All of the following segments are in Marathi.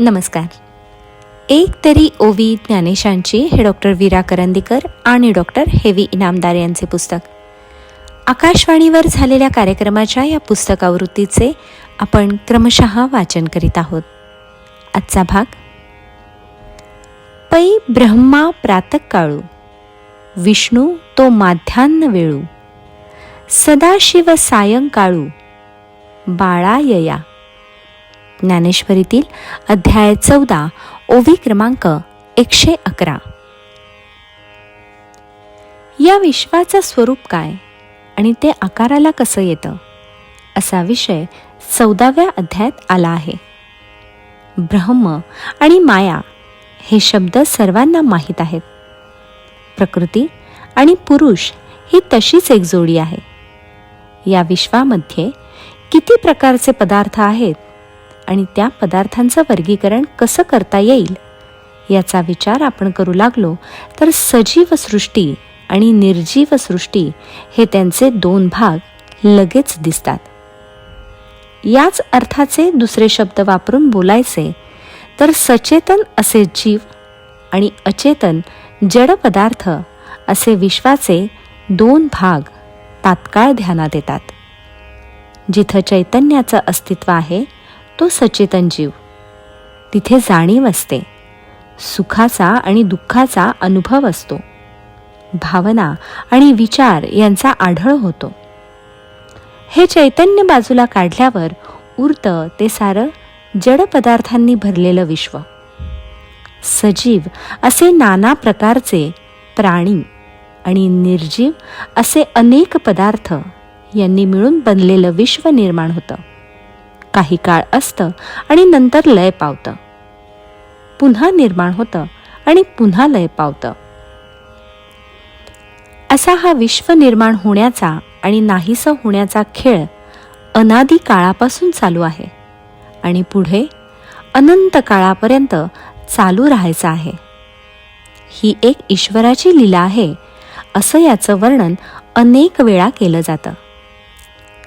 नमस्कार. एक तरी ओवी ज्ञानेशांची हे डॉक्टर वीरा करंदीकर आणि डॉक्टर हेवी इनामदार यांचे पुस्तक. आकाशवाणीवर झालेल्या कार्यक्रमाच्या या पुस्तकावृत्तीचे आपण क्रमशः वाचन करीत आहोत. आजचा भाग पै ब्रह्मा प्रातकाळू विष्णू तो माध्यान्न वेळू सदाशिव सायंकाळू बाळायया ज्ञानेश्वरीतील अध्याय चौदा ओवी क्रमांक एकशे अकरा. या विश्वाचं स्वरूप काय आणि ते आकाराला कसं येतं? असा विषय चौदाव्या अध्यायात आला आहे. ब्रह्म आणि माया हे शब्द सर्वांना माहीत आहेत. प्रकृती आणि पुरुष ही तशीच एक जोडी आहे. या विश्वामध्ये किती प्रकारचे पदार्थ आहेत? आणि त्या पदार्थांचं वर्गीकरण कसं करता येईल? याचा विचार आपण करू लागलो तर सजीव सृष्टी आणि निर्जीव सृष्टी हे त्यांचे दोन भाग लगेच दिसतात. याच अर्थाचे दुसरे शब्द वापरून बोलायचे तर सचेतन असे जीव आणि अचेतन जड पदार्थ असे विश्वाचे दोन भाग तात्काळ ध्यानात येतात. जिथं चैतन्याचं अस्तित्व आहे तो सचेतन जीव. तिथे जाणीव असते. सुखाचा आणि दुःखाचा अनुभव असतो. भावना आणि विचार यांचा आढळ होतो. हे चैतन्य बाजूला काढल्यावर उरतं ते सारं जड पदार्थांनी भरलेलं विश्व. सजीव असे नाना प्रकारचे प्राणी आणि निर्जीव असे अनेक पदार्थ यांनी मिळून बनलेलं विश्व निर्माण होतं. काही काळ असतं आणि नंतर लय पावतं. पुन्हा निर्माण होतं आणि पुन्हा लय पावतं. असा हा विश्व निर्माण होण्याचा आणि नाहीसं होण्याचा खेळ अनादी काळापासून चालू आहे आणि पुढे अनंत काळापर्यंत चालू राहायचं आहे. ही एक ईश्वराची लीला आहे असं याचं वर्णन अनेक वेळा केलं जातं.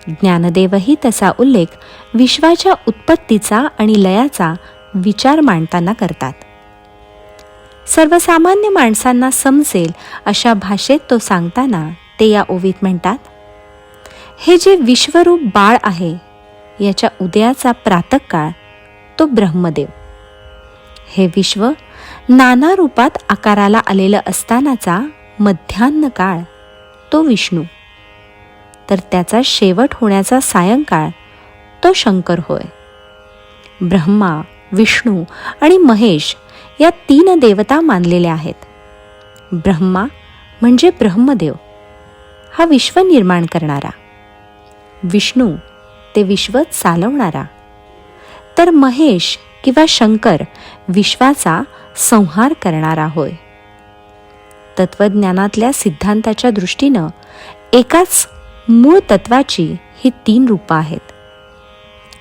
ज्ञानदेवही तसा उल्लेख विश्वाच्या उत्पत्तीचा आणि लयाचा विचार मांडताना करतात. सर्वसामान्य माणसांना समजेल अशा भाषेत तो सांगताना ते या ओवीत म्हणतात हे जे विश्वरूप बाळ आहे याच्या उदयाचा प्रातकाळ तो ब्रह्मदेव. हे विश्व नाना रूपात आकाराला आलेलं असतानाचा मध्यान्ह काळ तो विष्णू. तर त्याचा शेवट होण्याचा सायंकाळ तो शंकर होय. ब्रह्मा विष्णू आणि महेश या तीन देवता मानलेल्या आहेत. ब्रह्मा म्हणजे ब्रह्मदेव हा विश्व निर्माण करणारा. विष्णू ते विश्व चालवणारा. तर महेश किंवा शंकर विश्वाचा संहार करणारा होय. तत्वज्ञानातल्या सिद्धांताच्या दृष्टीनं एकाच मूळ तत्वाची ही तीन रूपं आहेत.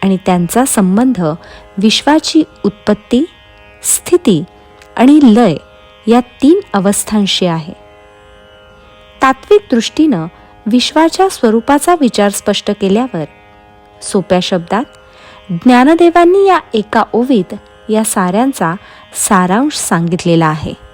आणि त्यांचा संबंध विश्वाची उत्पत्ती स्थिती आणि लय या तीन अवस्थांशी आहे. तात्विक दृष्टीनं विश्वाच्या स्वरूपाचा विचार स्पष्ट केल्यावर सोप्या शब्दात ज्ञानदेवांनी या एका ओवीत या साऱ्यांचा सारांश सांगितलेला आहे.